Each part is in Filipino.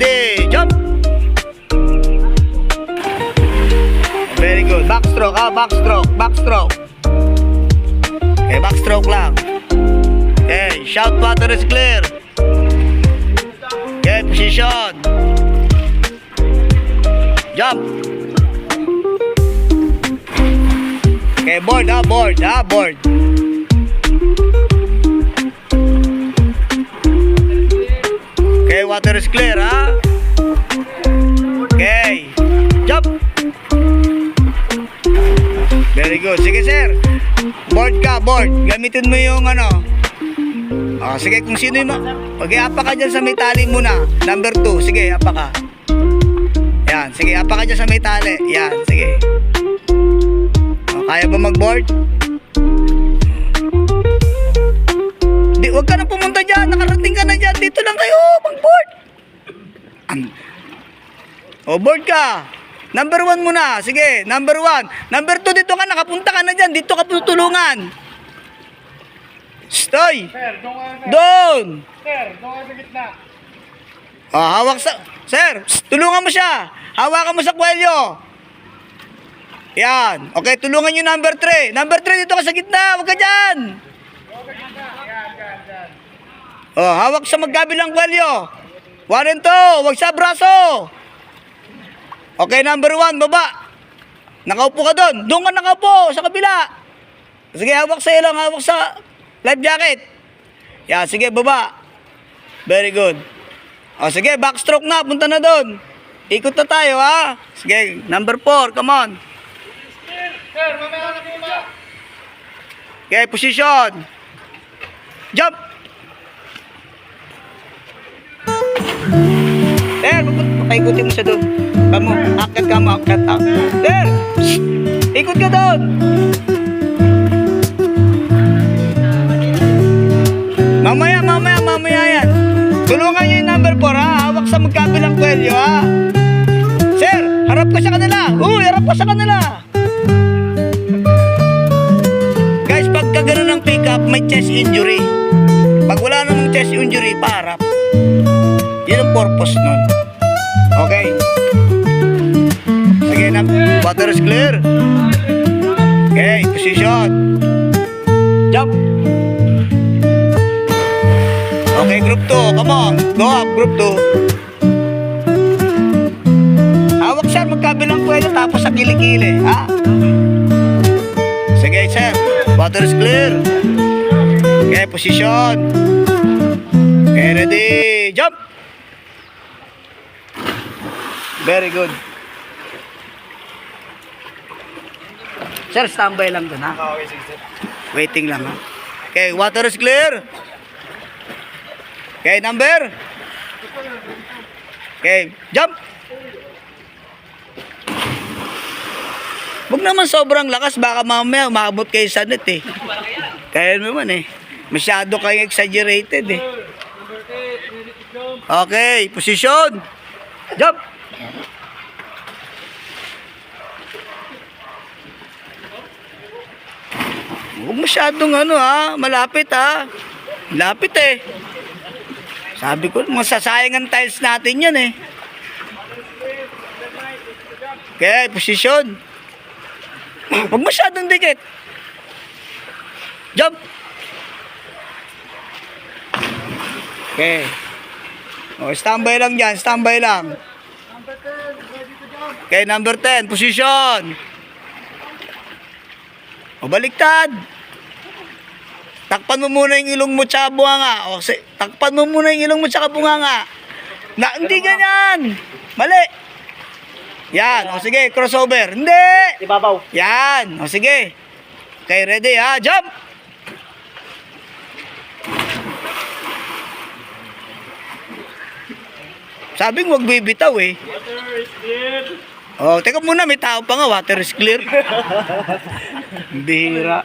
ready, jump! Very good. Backstroke, ah, backstroke, backstroke. Okay, backstroke lang. Okay, shout water is clear. Okay, position. Jump. Okay, board, ah, board, ah, board. Water is clear, ha? Okay. Jump. Very good. Sige, sir. Board ka, board. Gamitin mo yung ano. Ah, sige, kung sino yung... Okay, apa ka dyan sa may muna. Number 2. Sige, apa ka. Yan, sige, apa ka dyan sa may tali. Yan, sige. Oh, kaya ba mag-board? Di, wag ka na pumunta dyan. Nakarating ka na dyan. Dito lang kayo. Mag-board. An- O, board ka. Number one muna. Sige, number one. Number two, dito ka. Nakapunta ka na dyan. Dito ka tutulungan. Stoy. Doon sir. Doon. Sa gitna. Oh, hawak sa... Sir, psst, tulungan mo siya. Hawakan mo sa kwelyo. Yan. Okay, tulungan nyo number 3. Number 3, dito ka sa gitna. Huwag ka dyan. Yan, yan, yan. Oh, hawak sa magkabilang kwelyo. One and two. Huwag sa braso. Okay, number 1, baba. Nakaupo ka doon. Doon ka nakaupo, sa kabila. Sige, hawak sa ilong, hawak sa life jacket. Yan, sige, baba. Very good. O, sige, backstroke na, punta na doon. Ikot na tayo, ha? Sige, number 4, come on. Okay, position. Jump. Sir, paikutin mo siya doon. Kamu, akit ka mo, akit ka. Sir, ikot ka doon. Mamaya, mamaya, mamaya yan. Tulungan niyo yung number 4 ha. Hawak sa magkabilang kwelyo ha. Sir, harap ka sa kanila. Uy, harap ka sa kanila. Guys, pagka ganun ng pick up, may chest injury. Pag wala namang chest injury, paharap. Yun ang purpose nun. Okay. Sige na, water is clear. Okay, position. Jump. Okay, group 2, come on. Go up, group 2. Hawak siya, magkabilang kwela, tapos sa kilikili, ha? Sige, sir. Water is clear. Okay, position. Okay, ready. Jump. Very good. Sir, standby lang dun, ha? Okay, sige, sir. Waiting lang, ha? Okay, water is clear. Okay, number. Okay, jump. Huwag naman sobrang lakas, baka mamaya umabot kayo sa net eh. Kaya naman eh. Masyado kayo exaggerated eh. Okay, position. Jump. Huwag masyadong ano ha, malapit ha. Lapit eh. Sabi ko, masasayang ang tiles natin yan eh. Okay, posisyon. Huwag masyadong dikit. Jump. Okay. O, standby lang dyan, standby lang. Okay, number 10, posisyon. O, baliktad. Takpan mo muna yung ilong mo tsaka bunganga. O, si, takpan mo muna yung ilong mo tsaka bunganga. Na, hindi ganyan. Mali. Yan. O, sige, crossover. Hindi. Ibabaw. Yan. O, sige. Okay, ready ha? Jump! Sabi wag bibitaw eh. Water is clear. Oh, teka muna, may tao pa nga. Water is clear. Bihira.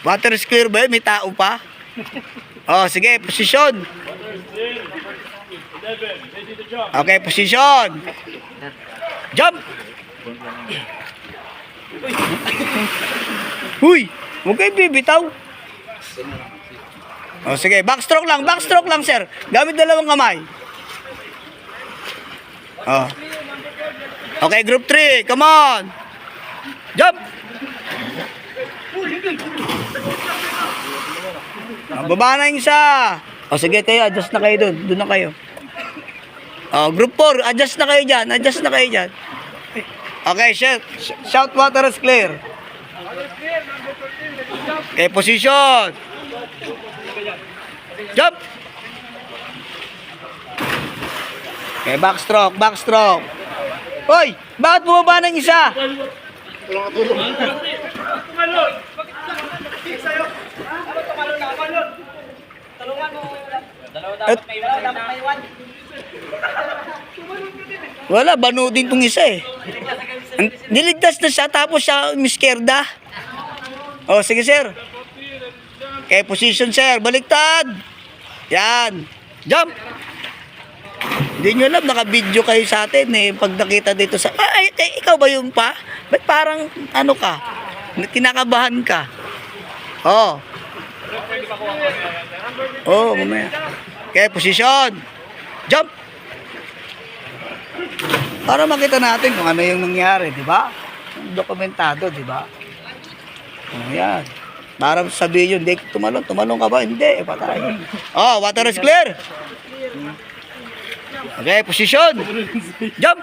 Water is clear ba? May tao pa? Oh, sige, posisyon. Okay, posisyon. Jump! Huy! Huwag kayo bibitaw. Oh, sige, backstroke lang, backstroke lang, sir. Gamit dalawang kamay. Oh. Okay, group 3. Come on. Jump. Ah, baba na yung isa. O sige kayo, adjust na kayo doon. Doon na kayo. Oh, group 4, adjust na kayo dyan. Adjust na kayo dyan. Okay, shout. Shout water is clear. Okay, position. Jump. Okay, backstroke, backstroke. Hoy, bakit bumaba ng isa? At, wala, banudin tong isa eh. Niligtas na siya, tapos siya miskerda. Oh, sige sir. Okay, position sir, baliktad. Yan. Jump. Hindi nyo alam, naka-video kayo sa atin eh. Pag nakita dito sa, ay, eh, ikaw ba yung pa? Ba't parang, ano ka? Kinakabahan ka. Oh. Oh, mamaya. Okay, position. Jump. Para makita natin kung ano yung nangyari, di ba? Dokumentado, di ba? Oh, yan. Para sabihin yun, hindi, tumalon, tumalon ka ba? Hindi, eh, patay. Oh, water is clear. Okay, position. Jump.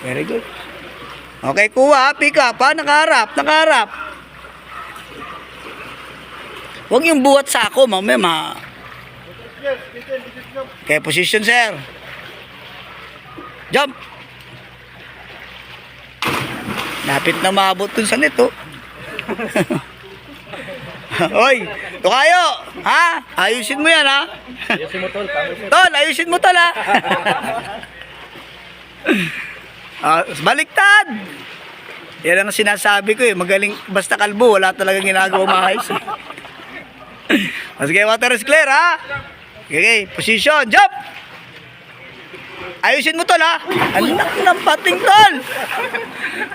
Very good. Okay, kuha, pick up, ha? Nakaharap, nakaharap. Huwag yung buhat sa ako, mamaya ma... Okay, position, sir. Jump. Lapit na maabot dun sa neto. Hoy, tukayo, ha? Ayusin mo yan, ha? Ayusin mo tol. Tol, ayusin mo tol, ha? Ah, baliktad! Yan ang sinasabi ko eh. Magaling, basta kalbo, wala talagang ginagawa maayos. eh. Sige, water is clear, ha? Okay, position, jump! Ayusin mo tol, ha? Anak ng pating tol!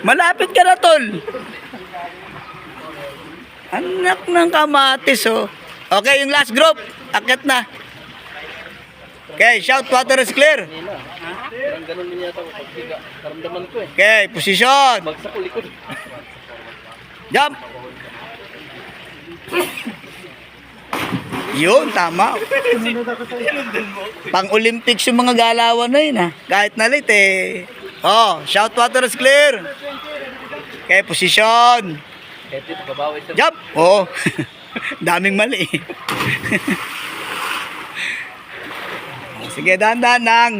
Malapit ka na, tol! Anak ng kamatis, oh. Okay, yung last group. Akit na. Okay, shout water is clear. Ganun din yata. Karamdaman ko eh. Okay, position. Bagsak ko likod. Jump. Yun, tama. Pang Olympics yung mga galawan na yun ha. Kahit na late eh. Oh, shout water is clear. Okay, position. Dito, babawi siya. Jump! Oo. Daming mali. Sige, dahan-dahan lang.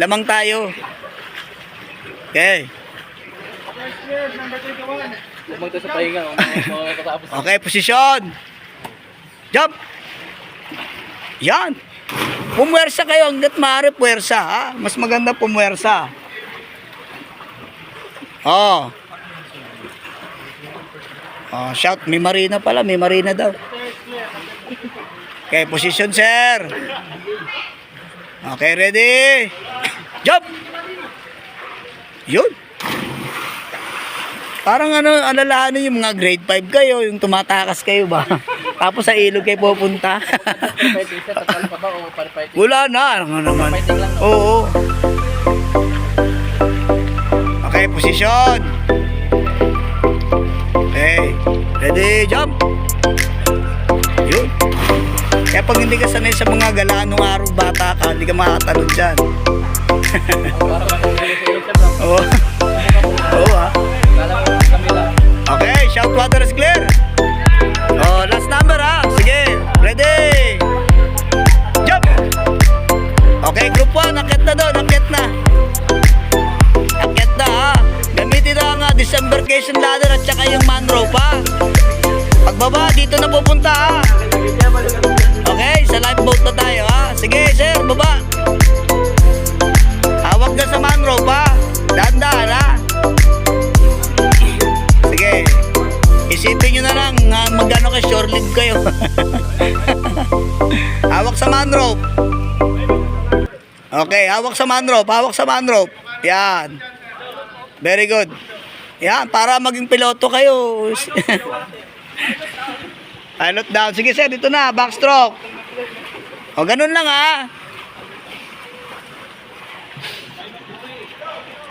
Lamang tayo. Okay. Huwag tayo sa pahinga. Okay, position. Jump. Yan. Pumwersa kayo hanggat maaari puwersa. Ha? Mas maganda pumwersa. Oh. Oh, shout. May marina pala. May marina daw. Okay, position, sir. Okay, ready? Jump! Yun. Parang ano, alalahanin yung mga grade 5 kayo, yung tumatakas kayo ba? Tapos sa ilog kayo pupunta. Wala na, ano naman. Oo. Okay, position. Okay. Ready, jump. Yun. Kaya pag hindi ka sanay sa mga galaan nung araw bata ka, hindi ka makakatalon dyan. Oo. Oo ah. Okay, shout water is clear. Oh, last number ha. Sige, ready. Jump. Okay, group 1, akit na doon, disembarkation ladder at saka yung mangrove ha. Pagbaba, dito na pupunta ha. Okay, sa lifeboat na tayo ha. Sige, sir, baba. Hawak na sa mangrove ha. Dahan-dahan ha. Sige. Isipin nyo na lang nga magano kay shore leave kayo. hawak sa manrope. Okay, hawak sa manrope, hawak sa manrope. Yan. Very good. Yan, para maging piloto kayo. Pilot down. Sige sir, dito na. Backstroke. O, ganun lang ha.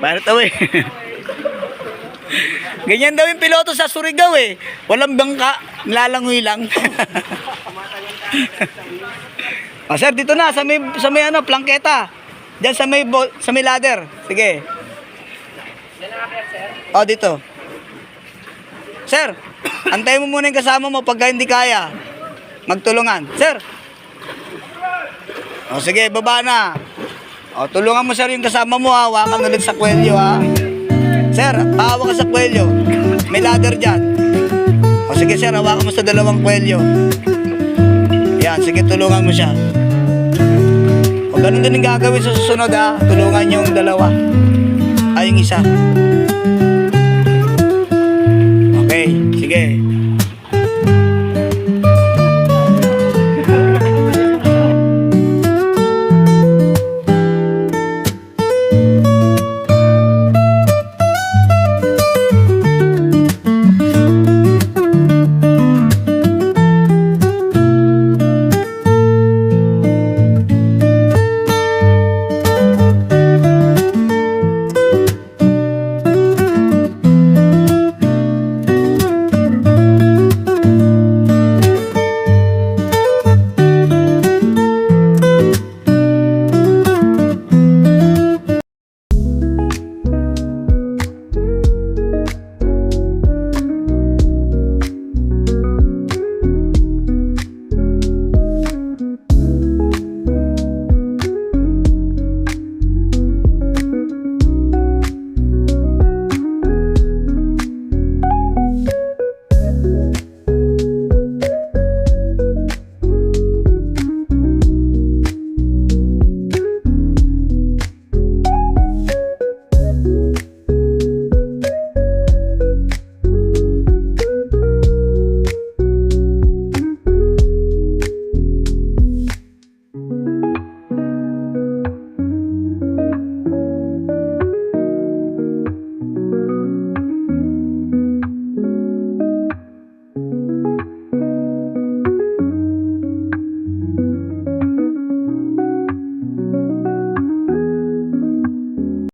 Pilot away. Ganyan daw yung piloto sa Surigao eh. Walang bangka, lalangoy lang. ah, sir, dito na sa may sa may ano, plangketa. Diyan sa may sa may ladder. Sige. Oh, dito. Sir, antayin mo muna yung kasama mo pagka hindi kaya. Magtulungan. Sir. O sige, baba na. O, tulungan mo sir yung kasama mo ha. Hawakan ulit sa kwelyo ha. Sir, pahawa ka sa kwelyo. May ladder dyan. O sige sir, hawakan mo sa dalawang kwelyo. Yan, sige tulungan mo siya. O ganun din ang gagawin sa susunod ha. Tulungan yung dalawa. Ay, yung isa. Okay, sige.